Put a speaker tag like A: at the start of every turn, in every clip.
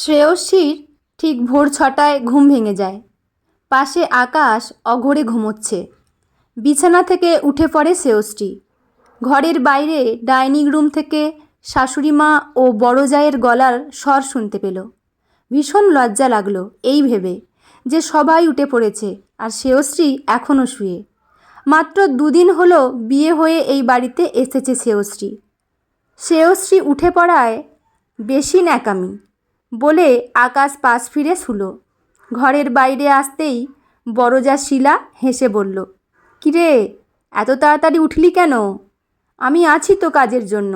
A: শ্রেয়সীর ঠিক ভোর ছটায় ঘুম ভেঙে যায়। পাশে আকাশ অঘরে ঘুমোচ্ছে। বিছানা থেকে উঠে পড়ে শ্রেয়সী। ঘরের বাইরে ডাইনিং রুম থেকে শাশুড়ি মা ও বড় জায়ের গলার স্বর শুনতে পেল। ভীষণ লজ্জা লাগল এই ভেবে যে সবাই উঠে পড়েছে আর শ্রেয়শ্রী এখনও শুয়ে। মাত্র দুদিন হলো বিয়ে হয়ে এই বাড়িতে এসেছে শ্রেয়শ্রী শ্রেয়শ্রী উঠে পড়ায় বেশি ন্যাকামি। বলে আকাশ পাশ ফিরে শুলো। ঘরের বাইরে আসতেই বড়জা শিলা হেসে বলল, কিরে, এত তাড়াতাড়ি উঠলি কেন? আমি আছি তো কাজের জন্য।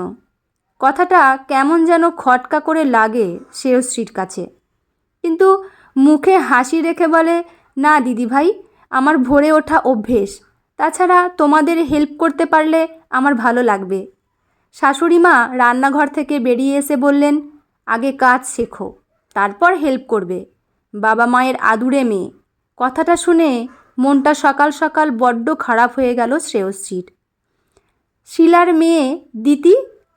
A: কথাটা কেমন যেন খটকা করে লাগে শ্রেয়শ্রীর কাছে। কিন্তু মুখে হাসি রেখে বলে, না, দিদিভাই, আমার ভোরে ওঠা অভ্যেস। তাছাড়া তোমাদের হেল্প করতে পারলে আমার ভালো লাগবে। শাশুড়ি মা রান্নাঘর থেকে বেরিয়ে এসে বললেন আগে কাজ শেখো, তারপর হেল্প করবে। বাবা মায়ের আদুরে মেয়ে। কথাটা শুনে মনটা সকাল সকাল বড্ড খারাপ হয়ে গেল শ্রেয়শ্রীর। শিলার মেয়ে দিতি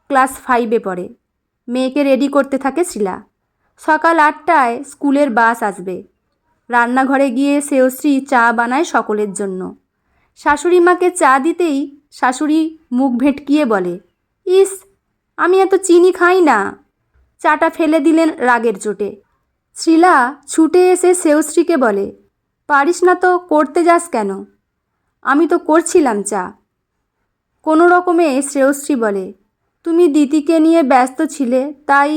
A: ক্লাস ফাইভে পড়ে। মেয়েকে রেডি করতে থাকে শিলা। সকাল আটটায় স্কুলের বাস আসবে। রান্নাঘরে গিয়ে শ্রেয়শ্রী চা বানায় সকলের জন্য। শাশুড়ি মাকে চা দিতেই শাশুড়ি মুখ ভেটকিয়ে বলে, ইস, আমি এত চিনি খাই না। চাটা ফেলে দিলেন রাগের চোটে। শ্রীলা ছুটে এসে শ্রেয়শ্রীকে বলে, পারিস না তো করতে যাস কেন? আমি তো করছিলাম চা। কোনো রকমে শ্রেয়শ্রী বলে, তুমি দিতিকে নিয়ে ব্যস্ত ছিলে, তাই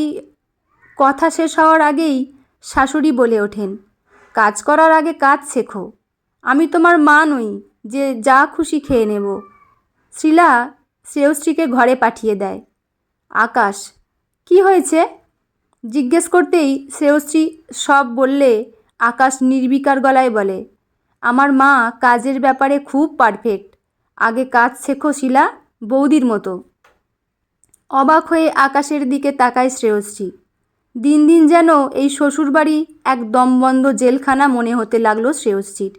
A: কথা শেষ হওয়ার আগেই শাশুড়ি বলে ওঠেন, কাজ করার আগে কাজ শেখো। আমি তোমার মা নই, যে যা খুশি খেয়ে নেব। শ্রীলা শ্রেয়শ্রীকে ঘরে পাঠিয়ে দেয়। আকাশ কি হয়েছে? জিজ্ঞেস করতেই শ্রেয়শ্রী সব বললে আকাশ নির্বিকার গলায় বলে, আমার মা কাজের ব্যাপারে খুব পারফেক্ট। আগে কাজ শেখো শিলা, বৌদির মতো। অবাক হয়ে আকাশের দিকে তাকায় শ্রেয়শ্রী। দিন দিন যেন এই শ্বশুরবাড়ি এক দমবন্ধ জেলখানা মনে হতে লাগল শ্রেয়শ্রীর।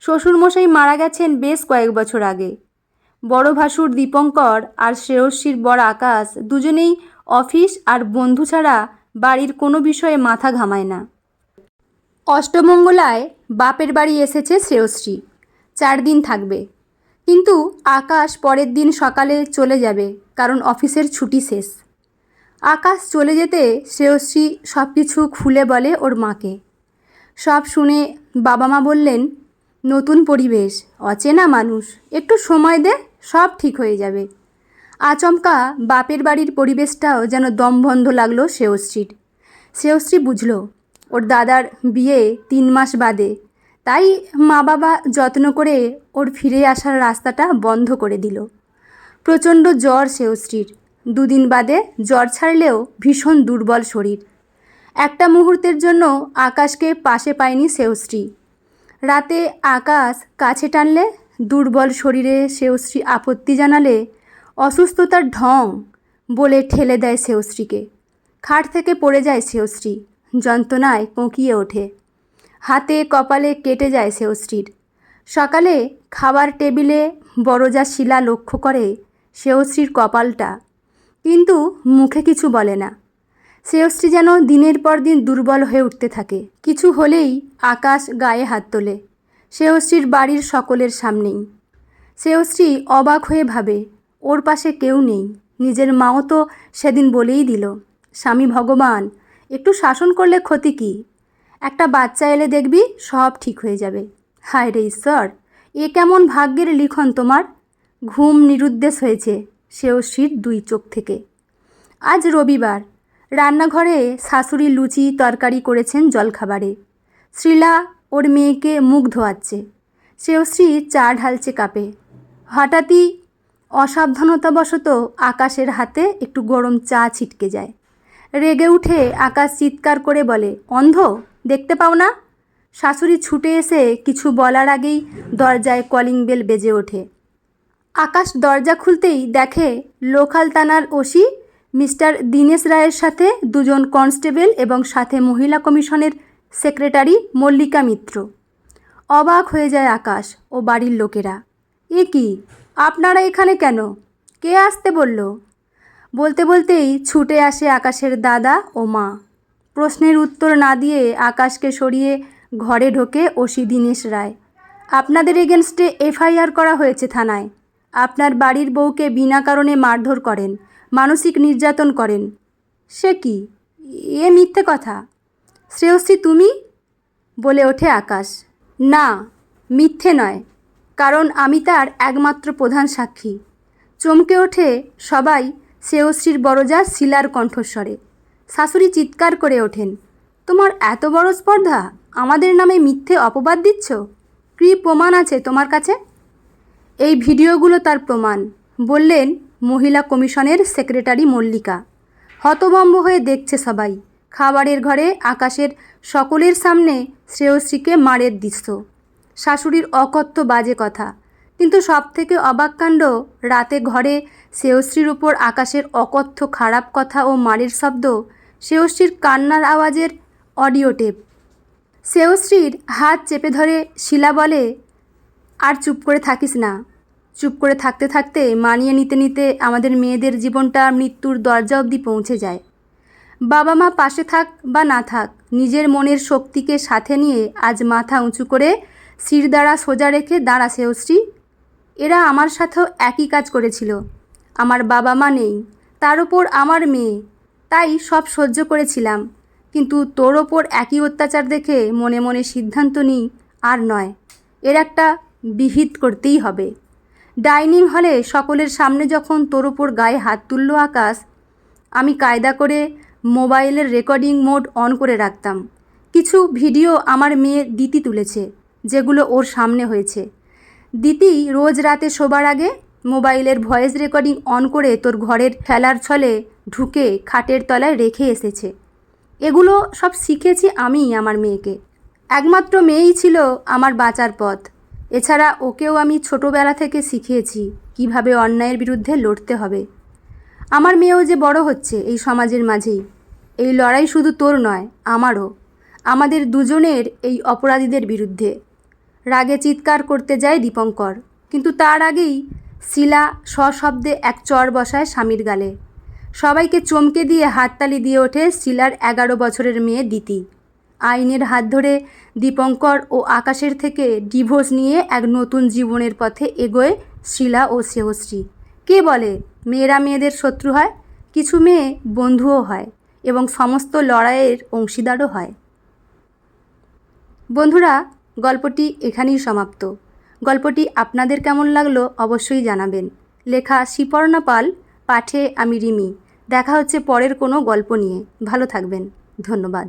A: শ্বশুরমশাই মারা গেছেন বেশ কয়েক বছর আগে। বড় ভাসুর দীপঙ্কর আর শ্রেয়শ্রীর বড় আকাশ দুজনেই অফিস আর বন্ধু ছাড়া বাড়ির কোনো বিষয়ে মাথা ঘামায় না। অষ্টমঙ্গলায় বাপের বাড়ি এসেছে শ্রেয়শ্রী। চার দিন থাকবে। কিন্তু আকাশ পরের দিন সকালে চলে যাবে, কারণ অফিসের ছুটি শেষ। আকাশ চলে যেতে শ্রেয়শ্রী সব কিছু খুলে বলে ওর মাকে। সব শুনে বাবা মা বললেন, নতুন পরিবেশ, অচেনা মানুষ, একটু সময় দে, সব ঠিক হয়ে যাবে। আচমকা বাপের বাড়ির পরিবেশটাও যেন দমবন্ধ লাগল শ্রেয়শ্রীর। শ্রেয়শ্রী বুঝল, ওর দাদার বিয়ে তিন মাস বাদে। তাই মা বাবা যত্ন করে ওর ফিরে আসার রাস্তাটা বন্ধ করে দিল। প্রচণ্ড জ্বর শ্রেয়শ্রীর। দুদিন বাদে জ্বর ছাড়লেও ভীষণ দুর্বল শরীর। একটা মুহূর্তের জন্য আকাশকে পাশে পায়নি শ্রেয়শ্রী। রাতে আকাশ কাছে টানলে দুর্বল শরীরে শ্রেয়শ্রী আপত্তি জানালে অসুস্থতার ঢং বলে ঠেলে দেয় শ্রেয়শ্রীকে। খাট থেকে পড়ে যায় শ্রেয়শ্রী, যন্ত্রণায় কোঁকিয়ে ওঠে। হাতে কপালে কেটে যায় শ্রেয়শ্রীর। সকালে খাবার টেবিলে বড়জা শিলা লক্ষ্য করে শ্রেয়শ্রীর কপালটা, কিন্তু মুখে কিছু বলে না। শ্রেয়শ্রী যেন দিনের পর দিন দুর্বল হয়ে উঠতে থাকে। কিছু হলেই আকাশ গায়ে হাত তোলে। শ্রেয়শ্রীর বাড়ির সকলের সামনেই। শ্রেয়শ্রী অবাক হয়ে ভাবে ওর পাশে কেউ নেই। নিজের মাও তো সেদিন বলেই দিল, স্বামী ভগবান, একটু শাসন করলে ক্ষতি কী? একটা বাচ্চা এলে দেখবি সব ঠিক হয়ে যাবে। হায় রে ঈশ্বর, এ কেমন ভাগ্যের লিখন তোমার? ঘুম নিরুদ্দেশ হয়েছে শ্রেয়শ্রীর দুই চোখ থেকে। আজ রবিবার, রান্নাঘরে শাশুড়ি লুচি তরকারি করেছেন জলখাবারে। শ্রীলা ওর মেয়েকে মুখ ধোয়াচ্ছে, সেও শ্রেয়শ্রী চা ঢালছে কাপে। হঠাৎই অসাবধানতাবশত আকাশের হাতে একটু গরম চা ছিটকে যায়। রেগে উঠে আকাশ চিৎকার করে বলে, অন্ধ, দেখতে পাও না? শাশুড়ি ছুটে এসে কিছু বলার আগেই দরজায় কলিং বেল বেজে ওঠে। আকাশ দরজা খুলতেই দেখে লোকাল থানার ওসি, মিস্টার দীনেশ রায়ের সাথে দুজন কনস্টেবল এবং সাথে মহিলা কমিশনের সেক্রেটারি মল্লিকা মিত্র। অবাক হয়ে যায় আকাশ ও বাড়ির লোকেরা। এ কি? আপনারা এখানে কেন? কে আসতে বলল? বলতে বলতেই ছুটে আসে আকাশের দাদা ও মা। প্রশ্নের উত্তর না দিয়ে আকাশকে সরিয়ে ঘরে ঢোকে ওসি দীনেশ রায়। আপনাদের এগেনস্টে এফআইআর করা হয়েছে থানায়। আপনার বাড়ির বউকে বিনা কারণে মারধর করেন, মানসিক নির্যাতন করেন। সে কি? এ মিথ্যে কথা? শ্রেয়সী তুমি? বলে ওঠে আকাশ। না, মিথ্যে নয়। কারণ আমি তার একমাত্র প্রধান সাক্ষী। চমকে ওঠে সবাই শ্রেয়শ্রীর বড়জা শিলার কণ্ঠস্বরে। শাশুড়ি চিৎকার করে ওঠেন, তোমার এত বড় স্পর্ধা? আমাদের নামে মিথ্যে অপবাদ দিচ্ছ? কী প্রমাণ আছে তোমার কাছে? এই ভিডিওগুলো তার প্রমাণ, বললেন মহিলা কমিশনের সেক্রেটারি মল্লিকা। হতভম্ব হয়ে দেখছে সবাই, খাবারের ঘরে আকাশের সকলের সামনে শ্রেয়শ্রীকে মারের দৃশ্য শাশুড়ির অকথ্য বাজে কথা। কিন্তু সবথেকে অবাক কাণ্ড, রাতে ঘরে শ্রেয়শ্রীর উপর আকাশের অকথ্য খারাপ কথা ও মারের শব্দ, শ্রেয়শ্রীর কান্নার আওয়াজের অডিও টেপ। শ্রেয়শ্রীর হাত চেপে ধরে শিলা বলে, আর চুপ করে থাকিস না। চুপ করে থাকতে থাকতে মানিয়ে নিতে নিতে আমাদের মেয়েদের জীবনটা মৃত্যুর দরজা অবধি পৌঁছে যায়। বাবা মা পাশে থাক বা না থাক, নিজের মনের শক্তিকে সাথে নিয়ে আজ মাথা উঁচু করে শির দ্বারা সোজা রেখে দাঁড়া শ্রেয়শ্রী। এরা আমার সাথেও একই কাজ করেছিল। আমার বাবা মা নেই, তার ওপর আমার মেয়ে। তাই সব সহ্য করেছিলাম। কিন্তু তোর ওপর একই অত্যাচার দেখে মনে মনে সিদ্ধান্ত নিই, আর নয়। এর একটা বিহিত করতেই হবে। ডাইনিং হলে সকলের সামনে যখন তোর ওপর গায়ে হাত তুলল আকাশ, আমি কায়দা করে মোবাইলের রেকর্ডিং মোড অন করে রাখতাম। কিছু ভিডিও আমার মেয়ে দিতি তুলেছে। যেগুলো ওর সামনে হয়েছে। দিতি রোজ রাতে শোবার আগে মোবাইলের ভয়েস রেকর্ডিং অন করে তোর ঘরের ফেলার ছলে ঢুকে খাটের তলায় রেখে এসেছে। এগুলো সব শিখেছি আমি আমার মেয়েকে। একমাত্র মেয়েই ছিল আমার বাঁচার পথ। এছাড়া ওকেও আমি ছোটোবেলা থেকে শিখিয়েছি কীভাবে অন্যায়ের বিরুদ্ধে লড়তে হবে। আমার মেয়েও যে বড় হচ্ছে এই সমাজের মাঝেই। এই লড়াই শুধু তোর নয়, আমারও। আমাদের দুজনের এই অপরাধীদের বিরুদ্ধে। রাগে চিৎকার করতে যায় দীপঙ্কর। কিন্তু তার আগেই শিলা সশব্দে এক চর বসায় স্বামীর গালে। সবাইকে চমকে দিয়ে হাততালি দিয়ে ওঠে শিলার এগারো বছরের মেয়ে দিতি। আইনের হাত ধরে দীপঙ্কর ও আকাশের থেকে ডিভোর্স নিয়ে এক নতুন জীবনের পথে এগোয় শিলা ও শ্রেয়শ্রী। কে বলে, মেয়েরা মেয়েদের শত্রু হয়, কিছু মেয়ে বন্ধুও হয় এবং সমস্ত লড়াইয়ের অংশীদারও হয়। বন্ধুরা গল্পটি এখানেই সমাপ্ত। গল্পটি আপনাদের কেমন লাগল অবশ্যই জানাবেন। লেখা শিপর্ণা পাল, পাঠে আমি রিমি। দেখা হচ্ছে পরের কোনো গল্প নিয়ে। ভালো থাকবেন। ধন্যবাদ।